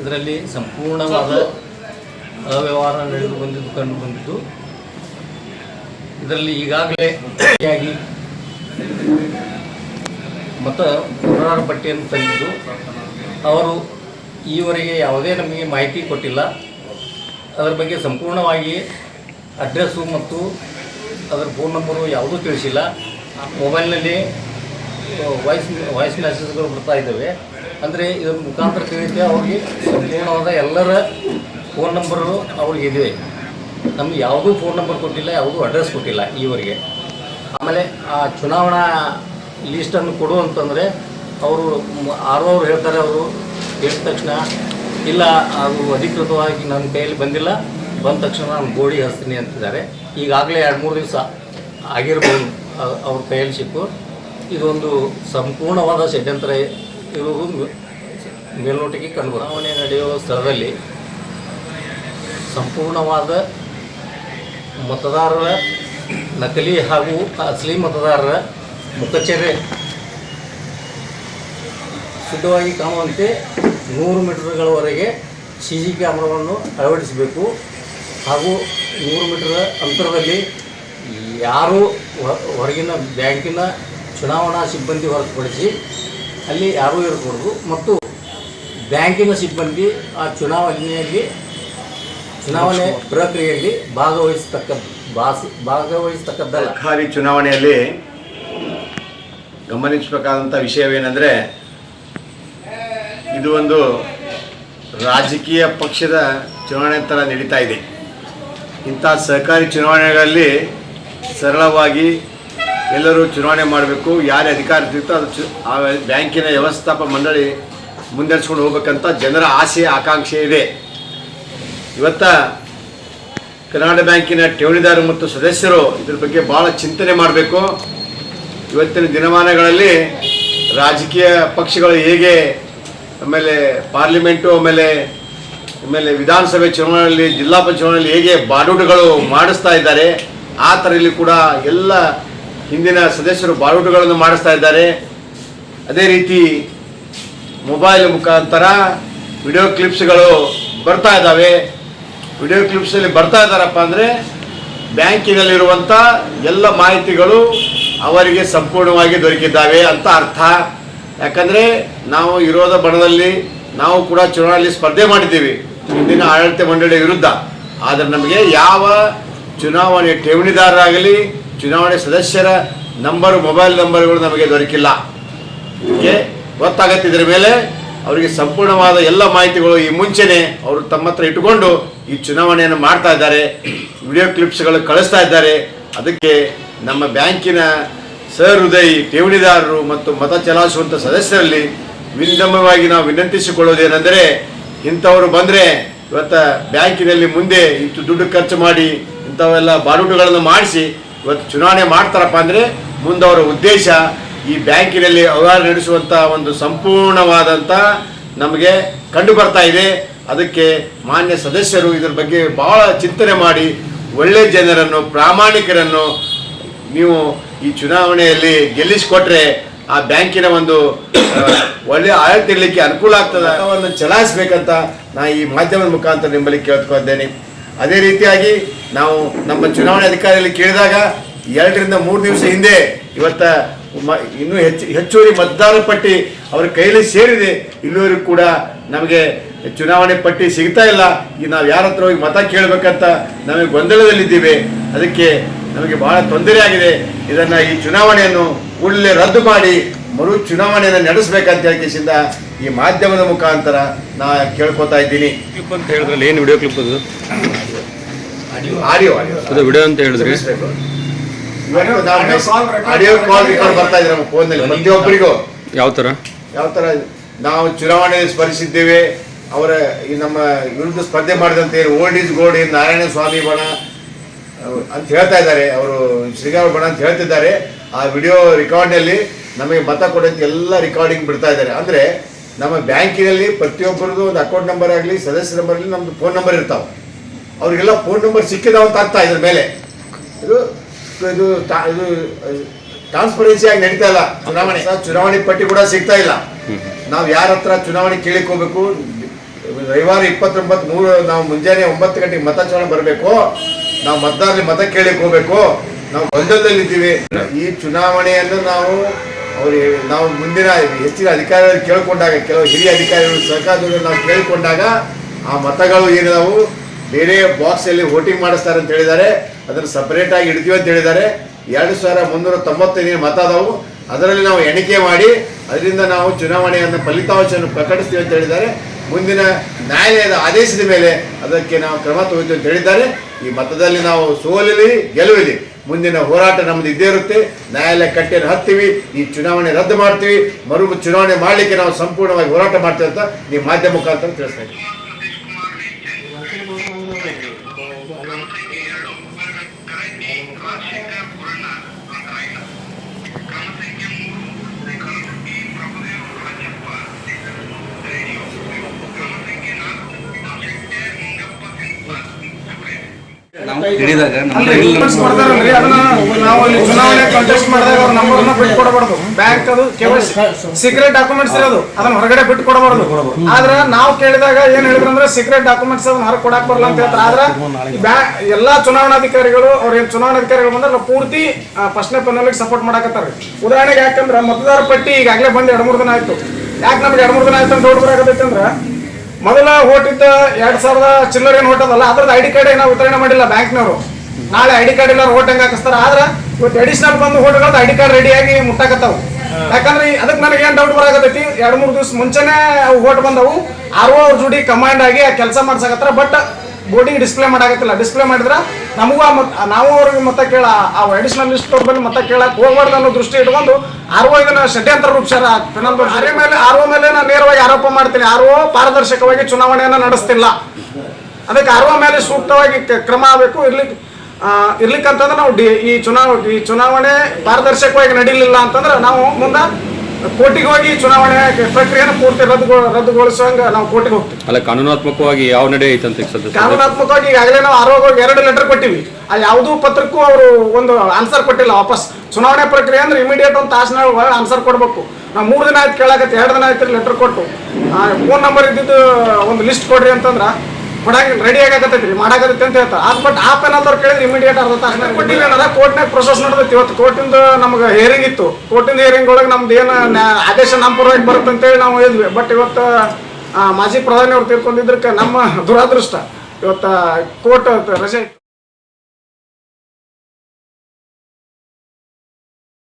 ಇದರಲ್ಲಿ ಸಂಪೂರ್ಣವಾದ ಅವ್ಯವಹಾರ ನಡೆದು ಬಂದಿದ್ದು, ಕಂಡು ಬಂದಿದ್ದು. ಇದರಲ್ಲಿ ಈಗಾಗಲೇ ಮತ್ತು ಪುನರಾರ ಪಟ್ಟಿಯನ್ನು ತಂದಿದ್ದು. ಅವರು ಈವರೆಗೆ ಯಾವುದೇ ನಮಗೆ ಮಾಹಿತಿ ಕೊಟ್ಟಿಲ್ಲ. ಅದರ ಬಗ್ಗೆ ಸಂಪೂರ್ಣವಾಗಿ ಅಡ್ರೆಸ್ಸು ಮತ್ತು ಅದರ ಫೋನ್ ನಂಬರು ಯಾವುದೂ ತಿಳಿಸಿಲ್ಲ. ಮೊಬೈಲ್ನಲ್ಲಿ ವಾಯ್ಸ್ ವಾಯ್ಸ್ ಮೆಸೇಜ್ಗಳು ಬರ್ತಾ ಇದ್ದಾವೆ. ಅಂದರೆ ಇದ್ರ ಮುಖಾಂತರ ತಿಳಿಯುತ್ತೆ, ಅವ್ರಿಗೆ ಸಂಪೂರ್ಣವಾದ ಎಲ್ಲರ ಫೋನ್ ನಂಬರು ಅವ್ರಿಗೆ ಇದೆ ನಮ್ಗೆ ಯಾವುದೂ ಫೋನ್ ನಂಬರ್ ಕೊಟ್ಟಿಲ್ಲ, ಯಾವುದೂ ಅಡ್ರೆಸ್ ಕೊಟ್ಟಿಲ್ಲ ಈವರೆಗೆ. ಆಮೇಲೆ ಆ ಚುನಾವಣಾ ಲೀಸ್ಟನ್ನು ಕೊಡು ಅಂತಂದರೆ ಅವರು ಆರ್ ಅವ್ರು ಹೇಳ್ತಾರೆ ಅವರು, ಹೇಳಿದ ತಕ್ಷಣ, ಇಲ್ಲ, ಅದು ಅಧಿಕೃತವಾಗಿ ನನ್ನ ಕೈಯಲ್ಲಿ ಬಂದಿಲ್ಲ, ಬಂದ ತಕ್ಷಣ ನಾನು ಗೋಡಿ ಹಸ್ತೀನಿ ಅಂತಿದ್ದಾರೆ. ಈಗಾಗಲೇ ಎರಡು ಮೂರು ದಿವಸ ಆಗಿರ್ಬೋದು ಅವ್ರ ಕೈಯಲ್ಲಿ ಸಿಕ್ಕು ಇದೊಂದು ಸಂಪೂರ್ಣವಾದ ಷಡ್ಯಂತ್ರ ಇರುವುದು ಮೇಲ್ನೋಟಕ್ಕೆ ಕಂಡು ಚುನಾವಣೆ ನಡೆಯುವ ಸ್ಥಳದಲ್ಲಿ ಸಂಪೂರ್ಣವಾದ ಮತದಾರರ ನಕಲಿ ಹಾಗೂ ಅಸಲಿ ಮತದಾರರ ಮುಖಚರ್ಯೆ. ಶುದ್ಧವಾಗಿ ಕಾಣುವಂತೆ ನೂರು ಮೀಟರ್ಗಳವರೆಗೆ ಸಿ ಜಿ ಕ್ಯಾಮ್ರಾವನ್ನು ಅಳವಡಿಸಬೇಕು. ಹಾಗೂ ನೂರು ಮೀಟರ್ ಅಂತರದಲ್ಲಿ ಯಾರೂ ಹೊರಗಿನ ಬ್ಯಾಂಕಿನ ಚುನಾವಣಾ ಸಿಬ್ಬಂದಿ ಹೊರತುಪಡಿಸಿ ಅಲ್ಲಿ ಯಾರೂ ಇರಕೂಡದು ಮತ್ತು ಬ್ಯಾಂಕಿನ ಸಿಬ್ಬಂದಿ ಆ ಚುನಾವಣೆಯಲ್ಲಿ ಚುನಾವಣೆ ಪ್ರಕ್ರಿಯೆಯಲ್ಲಿ ಭಾಗವಹಿಸತಕ್ಕ ಭಾಸ ಭಾಗವಹಿಸತಕ್ಕದ್ದಲ್ಲ ಸರ್ಕಾರಿ ಚುನಾವಣೆಯಲ್ಲಿ ಗಮನಿಸಬೇಕಾದಂಥ ವಿಷಯವೇನೆಂದರೆ ಇದು ಒಂದು ರಾಜಕೀಯ ಪಕ್ಷದ ಚುನಾವಣೆ ಥರ ನಡೀತಾ ಇದೆ. ಇಂಥ ಸಹಕಾರಿ ಚುನಾವಣೆಗಳಲ್ಲಿ ಸರಳವಾಗಿ ಎಲ್ಲರೂ ಚುನಾವಣೆ ಮಾಡಬೇಕು, ಯಾರು ಅಧಿಕಾರ ಇರ್ತಿತ್ತೋ ಅದು ಚು ಆ ಬ್ಯಾಂಕಿನ ವ್ಯವಸ್ಥಾಪ ಮಂಡಳಿ ಮುಂದೆಸ್ಕೊಂಡು ಹೋಗ್ಬೇಕಂತ ಜನರ ಆಸೆ, ಆಕಾಂಕ್ಷೆ ಇದೆ. ಇವತ್ತ ಕರ್ನಾಟಕ ಬ್ಯಾಂಕಿನ ಠೇವಣಿದಾರರು ಮತ್ತು ಸದಸ್ಯರು ಇದ್ರ ಬಗ್ಗೆ ಭಾಳ ಚಿಂತನೆ ಮಾಡಬೇಕು. ಇವತ್ತಿನ ದಿನಮಾನಗಳಲ್ಲಿ ರಾಜಕೀಯ ಪಕ್ಷಗಳು ಹೇಗೆ, ಆಮೇಲೆ ಪಾರ್ಲಿಮೆಂಟು, ಆಮೇಲೆ ಆಮೇಲೆ ವಿಧಾನಸಭೆ ಚುನಾವಣೆಯಲ್ಲಿ, ಜಿಲ್ಲಾ ಪಂಚಾಯತ್ ಹೇಗೆ ಬಾಡೂಟಗಳು ಮಾಡಿಸ್ತಾ ಇದ್ದಾರೆ, ಆ ಥರ ಇಲ್ಲಿ ಕೂಡ ಎಲ್ಲ ಹಿಂದಿನ ಸದಸ್ಯರು ಬಾಲುಟುಗಳನ್ನು ಮಾಡಿಸ್ತಾ ಇದ್ದಾರೆ. ಅದೇ ರೀತಿ ಮೊಬೈಲ್ ಮುಖಾಂತರ ವಿಡಿಯೋ ಕ್ಲಿಪ್ಸ್ಗಳು ಬರ್ತಾ ಇದ್ದಾವೆ. ವಿಡಿಯೋ ಕ್ಲಿಪ್ಸಲ್ಲಿ ಬರ್ತಾ ಇದ್ದಾರಪ್ಪ ಅಂದರೆ ಬ್ಯಾಂಕಿನಲ್ಲಿರುವಂಥ ಎಲ್ಲ ಮಾಹಿತಿಗಳು ಅವರಿಗೆ ಸಂಪೂರ್ಣವಾಗಿ ದೊರಕಿದ್ದಾವೆ ಅಂತ ಅರ್ಥ. ಯಾಕಂದರೆ ನಾವು ಇರೋದ ಬಣದಲ್ಲಿ ನಾವು ಕೂಡ ಚುನಾವಣೆಯಲ್ಲಿ ಸ್ಪರ್ಧೆ ಮಾಡಿದ್ದೀವಿ. ಹಿಂದಿನ ಆಡಳಿತ ಮಂಡಳಿಯ ವಿರುದ್ಧ. ಆದರೆ ನಮಗೆ ಯಾವ ಚುನಾವಣೆ ಠೇವಣಿದಾರರಾಗಲಿ ಚುನಾವಣೆ ಸದಸ್ಯರ ನಂಬರು, ಮೊಬೈಲ್ ನಂಬರ್ಗಳು ನಮಗೆ ದೊರಕಿಲ್ಲ. ಗೆ ಗೊತ್ತಾಗತ್ತೆ ಇದರ ಮೇಲೆ ಅವರಿಗೆ ಸಂಪೂರ್ಣವಾದ ಎಲ್ಲ ಮಾಹಿತಿಗಳು ಈ ಮುಂಚೆನೆ ಅವರು ತಮ್ಮ ಹತ್ರ ಇಟ್ಟುಕೊಂಡು ಈ ಚುನಾವಣೆಯನ್ನು ಮಾಡ್ತಾ ಇದ್ದಾರೆ. ವಿಡಿಯೋ ಕ್ಲಿಪ್ಸ್ಗಳು ಕಳಿಸ್ತಾ ಇದ್ದಾರೆ. ಅದಕ್ಕೆ ನಮ್ಮ ಬ್ಯಾಂಕಿನ ಸಹೃದಯಿ ಠೇವಣಿದಾರರು ಮತ್ತು ಮತ ಚಲಾಯಿಸುವಂಥ ಸದಸ್ಯರಲ್ಲಿ ವಿನಮ್ಯವಾಗಿ ನಾವು ವಿನಂತಿಸಿಕೊಳ್ಳೋದೇನೆಂದರೆ ಇಂಥವರು ಬಂದರೆ ಇವತ್ತು ಬ್ಯಾಂಕಿನಲ್ಲಿ ಮುಂದೆ ಇಷ್ಟು ದುಡ್ಡು ಖರ್ಚು ಮಾಡಿ ಇಂಥವೆಲ್ಲ ಬಾಡೂಟಗಳನ್ನು ಮಾಡಿಸಿ ಇವತ್ತು ಚುನಾವಣೆ ಮಾಡ್ತಾರಪ್ಪ ಅಂದರೆ ಮುಂದವರ ಉದ್ದೇಶ ಈ ಬ್ಯಾಂಕಿನಲ್ಲಿ ವ್ಯವಹಾರ ನಡೆಸುವಂಥ ಒಂದು ಸಂಪೂರ್ಣವಾದಂಥ ನಮಗೆ ಕಂಡು ಬರ್ತಾ ಇದೆ. ಅದಕ್ಕೆ ಮಾನ್ಯ ಸದಸ್ಯರು ಇದರ ಬಗ್ಗೆ ಬಹಳ ಚಿಂತನೆ ಮಾಡಿ ಒಳ್ಳೆ ಜನರನ್ನು ಪ್ರಾಮಾಣಿಕರನ್ನು ನೀವು ಈ ಚುನಾವಣೆಯಲ್ಲಿ ಗೆಲ್ಲಿಸಿಕೊಟ್ರೆ ಆ ಬ್ಯಾಂಕಿನ ಒಂದು ಆ, ಒಳ್ಳೆ ಆಡಳಿತ ಇರಲಿಕ್ಕೆ ಅನುಕೂಲ ಆಗ್ತದೆ. ಅವನ್ನು ಚಲಾಯಿಸ್ಬೇಕಂತ ನಾ ಈ ಮಾಧ್ಯಮದ ಮುಖಾಂತರ ನಿಮ್ಮಲ್ಲಿ ಕೇಳ್ಕೊದ್ದೇನೆ ಅದೇ ರೀತಿಯಾಗಿ ನಾವು ನಮ್ಮ ಚುನಾವಣೆ ಅಧಿಕಾರಿಯಲ್ಲಿ ಕೇಳಿದಾಗ ಎರಡರಿಂದ ಮೂರು ದಿವಸ ಹಿಂದೆ ಇವತ್ತ ಇನ್ನೂ ಹೆಚ್ಚು ಹೆಚ್ಚುವರಿ ಮತದಾರರ ಪಟ್ಟಿ ಅವರ ಕೈಯಲ್ಲಿ ಸೇರಿದೆ. ಇಲ್ಲಿವರೆಗೂ ಕೂಡ ನಮಗೆ ಚುನಾವಣೆ ಪಟ್ಟಿ ಸಿಗ್ತಾ ಇಲ್ಲ. ಈ ನಾವು ಯಾರ ಹತ್ರ ಹೋಗಿ ಮತ ಕೇಳಬೇಕಂತ ನಮಗೆ ಗೊಂದಲದಲ್ಲಿದ್ದೀವಿ. ಅದಕ್ಕೆ ನಮಗೆ ಬಹಳ ತೊಂದರೆ ಆಗಿದೆ. ಇದನ್ನ ಈ ಚುನಾವಣೆಯನ್ನು ಕೂಡಲೇ ರದ್ದು ಮಾಡಿ ಮರು ಚುನಾವಣೆಯನ್ನು ನಡೆಸಬೇಕಂತ ಹೇಳ್ಕಿಸಿಂದ ಈ ಮಾಧ್ಯಮದ ಮುಖಾಂತರ ನಾ ಕೇಳ್ಕೊತಾ ಇದ್ದೀನಿ. ಕ್ಲಿಪ್ ಅಂತ ಹೇಳಿದ್ರಲ್ಲಿ, ಏನು ವಿಡಿಯೋ ಕ್ಲಿಪ್ ಅದು? ಆಡಿಯೋ ಆಡಿಯೋ ಅದು ವಿಡಿಯೋ ಅಂತ ಹೇಳಿದ್ರಿ? ಆಡಿಯೋ ಕಾಲ್ ರೆಕಾರ್ಡ್ ಬರ್ತಾ ಇದೆ ನಮ್ಮ ಫೋನ್ನಲ್ಲಿ ಪ್ರತಿಯೊಬ್ಬರಿಗೂ. ಯಾವ ತರ ಯಾವ ತರ ನಾವು ಚುನಾವಣೆ ಸ್ಪರ್ಧಿಸಿದ್ದೇವೆ. ಅವರ ಈ ನಮ್ಮ ವಿರುದ್ಧ ಸ್ಪರ್ಧೆ ಮಾಡಿದಂತೆ old is gold in Narayana Swamy ಬಣ ಅಂತ ಹೇಳ್ತಾ ಇದ್ದಾರೆ. ಅವರು ಶ್ರೀಗಾರ ಬಣ ಅಂತ ಹೇಳ್ತಿದ್ದಾರೆ. ಆ ವಿಡಿಯೋ ರೆಕಾರ್ಡ್ನಲ್ಲಿ ನಮಗೆ ಮತ ಕೊಡೋಂತ ಎಲ್ಲ ರೆಕಾರ್ಡಿಂಗ್ ಬಿಡ್ತಾ ಇದ್ದಾರೆ. ಅಂದರೆ ನಮ್ಮ ಬ್ಯಾಂಕಿನಲ್ಲಿ ಪ್ರತಿಯೊಬ್ಬರದ್ದು ಒಂದು ಅಕೌಂಟ್ ನಂಬರ್ ಆಗಲಿ ಸದಸ್ಯ ನಂಬರ್ ಆಗಲಿ ನಮ್ಮದು ಫೋನ್ ನಂಬರ್ ಇರ್ತಾವೆ. ಅವರಿಗೆಲ್ಲ ಫೋನ್ ನಂಬರ್ ಸಿಕ್ಕಿದಾವ ಅಂತ ಅರ್ಥ ಇದ್ರ ಮೇಲೆ. ಇದು ಇದು ಇದು ಟ್ರಾನ್ಸ್ಪರೆನ್ಸಿ ಆಗಿ ನಡೀತಾ ಇಲ್ಲ. ಚುನಾವಣೆ. ಚುನಾವಣೆ ಪಟ್ಟಿ ಕೂಡ ಸಿಗ್ತಾ ಇಲ್ಲ. ನಾವು ಯಾರ ಹತ್ರ ಚುನಾವಣೆ ಕೇಳಿಕ್ ಹೋಗ್ಬೇಕು ರವಿವಾರ ಇಪ್ಪತ್ತೊಂಬತ್ತು ಮೂರು ನಾವು ಮುಂಜಾನೆ ಒಂಬತ್ತು ಗಂಟೆಗೆ ಮತ ಚುನಾವಣೆ ಬರಬೇಕು. ನಾವು ಮತದಾರರಲ್ಲಿ ಮತ ಕೇಳಿಕ್ ಹೋಗ್ಬೇಕು ನಾವು ಗೊಂದಲದಲ್ಲಿದ್ದೀವಿ ಈ ಚುನಾವಣೆಯನ್ನು ನಾವು ಅವ್ರಿಗೆ ನಾವು ಮುಂದಿನ ಹೆಚ್ಚಿನ ಅಧಿಕಾರಿಗಳು ಕೇಳಿಕೊಂಡಾಗ, ಕೆಲವು ಹಿರಿಯ ಅಧಿಕಾರಿಗಳು, ಸರ್ಕಾರದವರು ನಾವು ಕೇಳಿಕೊಂಡಾಗ ಆ ಮತಗಳು ಏನಿದಾವು? ಬೇರೆ ಬಾಕ್ಸಲ್ಲಿ ವೋಟಿಂಗ್ ಮಾಡಿಸ್ತಾರೆ ಅಂತ ಹೇಳಿದ್ದಾರೆ. ಅದನ್ನು ಆಗಿ ಇಡ್ತೀವಿ ಅಂತ ಹೇಳಿದ್ದಾರೆ. ಎರಡು ಸಾವಿರ ಮುನ್ನೂರ ತೊಂಬತ್ತೈದು ಮತ ಅದಾವು ಅದರಲ್ಲಿ ನಾವು ಎಣಿಕೆ ಮಾಡಿ, ಅದರಿಂದ ನಾವು ಚುನಾವಣೆಯನ್ನು ಫಲಿತಾಂಶವನ್ನು ಪ್ರಕಟಿಸ್ತೀವಿ ಅಂತ ಹೇಳಿದ್ದಾರೆ. ಮುಂದಿನ ನ್ಯಾಯಾಲಯದ ಆದೇಶದ ಮೇಲೆ ಅದಕ್ಕೆ ನಾವು ಕ್ರಮ ತಗೋತೀವಿ ಅಂತ ಹೇಳಿದ್ದಾರೆ. ಈ ಮತದಲ್ಲಿ ನಾವು ಸೋಲಲಿ ಗೆಲುವಲಿ ಮುಂದಿನ ಹೋರಾಟ ನಮ್ದು ಇದ್ದೇ ಇರುತ್ತೆ. ನ್ಯಾಯಾಲಯ ಕಟ್ಟೆಯನ್ನು ಹತ್ತೀವಿ. ಈ ಚುನಾವಣೆ ರದ್ದು ಮಾಡ್ತೀವಿ. ಮರು ಚುನಾವಣೆ ಮಾಡಲಿಕ್ಕೆ ನಾವು ಸಂಪೂರ್ಣವಾಗಿ ಹೋರಾಟ ಮಾಡ್ತೀವಿ ಅಂತ ನೀವು ಮಾಧ್ಯಮ ಮುಖಾಂತರ ತಿಳಿಸ್ತಾ ಇದ್ದೀವಿ. ಕೊಡ್ತಾರಲ್ರಿ ಅದನ್ನ ನಾವು ಅಲ್ಲಿ ಚುನಾವಣೆ ಕಂಟೆಸ್ಟ್ ಮಾಡಿದಾಗ ಅವ್ರ ನಂಬರ್ನ ಬಿಟ್ಟು ಕೊಡಬಾರ್ದು. ಬ್ಯಾಂಕ್ ಅದು ಕೇವಲ ಸೀಕ್ರೆಟ್ ಡಾಕ್ಯುಮೆಂಟ್ಸ್ ಇರೋದು. ಅದನ್ನ ಹೊರಗಡೆ ಬಿಟ್ಟು ಕೊಡಬಾರ್ದು. ಆದ್ರ ನಾವು ಕೇಳಿದಾಗ ಏನ್ ಹೇಳಿದ್ರು ಅಂದ್ರೆ ಸೀಕ್ರೆಟ್ ಡಾಕ್ಯುಮೆಂಟ್ಸ್ ಅದನ್ನ ಹೊರಗೆ ಕೊಡಕ್ ಬರಲ್ಲ ಅಂತ ಹೇಳ್ತಾರೆ. ಆದ್ರ ಎಲ್ಲಾ ಚುನಾವಣಾಧಿಕಾರಿಗಳು ಅವ್ರ ಏನ್ ಚುನಾವಣಾಧಿಕಾರಿಗಳು ಬಂದ್ರೆ ಪೂರ್ತಿ ಫಸ್ಟ್ನೇ ಪೆನಲ್ಗೆ ಸಪೋರ್ಟ್ ಮಾಡಕತ್ತಾರೆ. ಉದಾಹರಣೆಗೆ ಯಾಕಂದ್ರೆ ಮತದಾರ ಪಟ್ಟಿ ಈಗಾಗಲೇ ಬಂದು ಎರಡು ಮೂರು ದಿನ ಆಯ್ತು. ಯಾಕೆ ನಮ್ಗೆ ಎರಡು ಮೂರು ದಿನ ಆಯ್ತು ಅಂತ ದೊಡ್ಡ ಬರಾಕತ್ತೈತೆ ಅಂದ್ರೆ ಮೊದಲ ಓಟ್ ಇದ್ದ ಎರಡ್ ಸಾವಿರದ ಚಿಲ್ಲರ್ ಏನು ಓಟದಲ್ಲ ಅದ್ರದ್ದು ಐ ಡಿ ಕಾರ್ಡ್ ಏನೋ ವಿತರಣೆ ಮಾಡಿಲ್ಲ ಬ್ಯಾಂಕ್ನವರು. ನಾಳೆ ಐ ಡಿ ಕಾರ್ಡ್ ಇಲ್ಲ ಓಟ್ ಹೆಂಗ್ ಹಾಕಿಸ್ತಾರ? ಆದ್ರೆ ಇವತ್ತು ಅಡಿಷನಲ್ ಬಂದು ಓಟ್ಗಳದ್ದು ಐ ಡಿ ಕಾರ್ಡ್ ರೆಡಿಯಾಗಿ ಮುಟ್ಟಾಕತ್ತಾವ. ಯಾಕಂದ್ರೆ ಅದಕ್ಕೆ ನನಗೆ ಏನು ಡೌಟ್ ಬರಾಕತ್ತೈತಿ? ಎರಡು ಮೂರು ದಿವಸ ಮುಂಚೆನೆ ಓಟ್ ಬಂದವು. ಆರ್ ಅವ್ರ ಜೋಡಿ ಕಮಾಂಡ್ ಆಗಿ ಆ ಕೆಲಸ ಮಾಡ್ಸಕತ್ತಾರ ಬಟ್ ಬೋರ್ಡಿಗೆ ಡಿಸ್ಪ್ಲೇ ಮಾಡಾಕತ್ತಿಲ್ಲ. ಡಿಸ್ಪ್ಲೇ ಮಾಡಿದ್ರೆ ನಮಗೂ ಆ ಮತ್ ನಾವು ಅವ್ರಿಗೆ ಮತ ಕೇಳ ಆ ಅಡಿಷನಲ್ ಲಿಸ್ಟ್ ಅವ್ರ ಮತ್ತೆ ಮತ ಕೇಳಕ್ ಹೋಗ್ಬಾರ್ದು ಅನ್ನೋ ದೃಷ್ಟಿ ಇಟ್ಕೊಂಡು ಆರ್ ಓ ಇದನ್ನ ಷಡ್ಯಂತ್ರ ರೂಪಿಸ್ಯಾರ. ಅರೆ ಮೇಲೆ ಆರ್ ಓ ಮೇಲೆ ನಾನು ನೇರವಾಗಿ ಆರೋಪ ಮಾಡ್ತೀನಿ. ಆರ್ ಓ ಪಾರದರ್ಶಕವಾಗಿ ಚುನಾವಣೆಯನ್ನು ನಡೆಸ್ತಿಲ್ಲ. ಅದಕ್ಕೆ ಆರ್ ಓ ಮೇಲೆ ಸೂಕ್ತವಾಗಿ ಕ್ರಮ ಆಗಬೇಕು. ಇರ್ಲಿಕ್ಕೆ ಇರ್ಲಿಕ್ಕಂತಂದ್ರೆ ನಾವು ಡಿ ಈ ಚುನಾವ ಈ ಚುನಾವಣೆ ಪಾರದರ್ಶಕವಾಗಿ ನಡೀಲಿಲ್ಲ ಅಂತಂದ್ರೆ ನಾವು ಮುಂದೆ ಕೋರ್ಟಿಗೆ ಹೋಗಿ ಚುನಾವಣೆ ಪ್ರಕ್ರಿಯೆಯನ್ನು ಪೂರ್ತಿ ರದ್ದು ನಾವು ಕೋಟಿಗೆ ಹೋಗ್ತೀವಿ. ಅಲ್ಲ ಕಾನೂನಾತ್ಮಕವಾಗಿ ಯಾವ ನಡೆ ಐತೆ ಅಂತ ಕಾನೂನಾತ್ಮಕವಾಗಿ ಈಗಾಗಲೇ ನಾವು ಆರೋಗ್ಯ ಎರಡು ಲೆಟರ್ ಕೊಟ್ಟಿವಿ. ಅಲ್ಲಿ ಯಾವುದೂ ಪತ್ರಕ್ಕೂ ಅವರು ಒಂದು ಆನ್ಸರ್ ಕೊಟ್ಟಿಲ್ಲ ವಾಪಸ್. ಚುನಾವಣೆ ಪ್ರಕ್ರಿಯೆ ಅಂದ್ರೆ ಇಮಿಡಿಯೇಟ್ ಒಂದು ತಾಸಿನ ಆನ್ಸರ್ ಕೊಡಬೇಕು. ನಾವು ಮೂರು ದಿನ ಆಯ್ತು ಕೇಳಕತ್ತೆ ಎರಡು ದಿನ ಆಯ್ತು ಲೆಟರ್ ಕೊಟ್ಟು. ಫೋನ್ ನಂಬರ್ ಇದ್ದಿದ್ದು ಒಂದು ಲಿಸ್ಟ್ ಕೊಡ್ರಿ ಅಂತಂದ್ರ ಕೊಡಾಕ ರೆಡಿ ಆಗಕತ್ತೈತಿ ಮಾಡಾಕತ್ತೈತಿ ಅಂತ ಹೇಳ್ತಾರೆ. ಅದು ಬಟ್ ಆ ಪೆನಲ್ದವ್ರು ಕೇಳಿದ್ರೆ ಇಮಿಡಿಯೇಟ್ ಅರ್ಧ ತಾಸಿನ ಕೊಟ್ಟಿಲ್ಲ ಕೋರ್ಟ್ ಕೋರ್ಟ್ನಾಗ ಪ್ರೊಸೆಸ್ ನಡೆದೈತಿ. ಇವತ್ತು ಕೋರ್ಟಿಂದ ನಮ್ಗೆ ಹಿಯರಿಂಗ್ ಇತ್ತು. ಕೋರ್ಟಿಂದ ಹಿಯರಿಂಗ್ ಒಳಗೆ ನಮ್ದು ಏನು ಆದೇಶ ನಮ್ಮ ಪರವಾಗಿ ಬರುತ್ತೆ ಅಂತೇಳಿ ನಾವು ಹೇಳಿದ್ವಿ. ಬಟ್ ಇವತ್ತು ಮಾಜಿ ಪ್ರಧಾನಿ ಅವ್ರು ತೀರ್ಕೊಂಡಿದ್ದಕ್ಕೆ ನಮ್ಮ ದುರಾದೃಷ್ಟ. ಇವತ್ತು ಕೋರ್ಟ್ ರಜೆ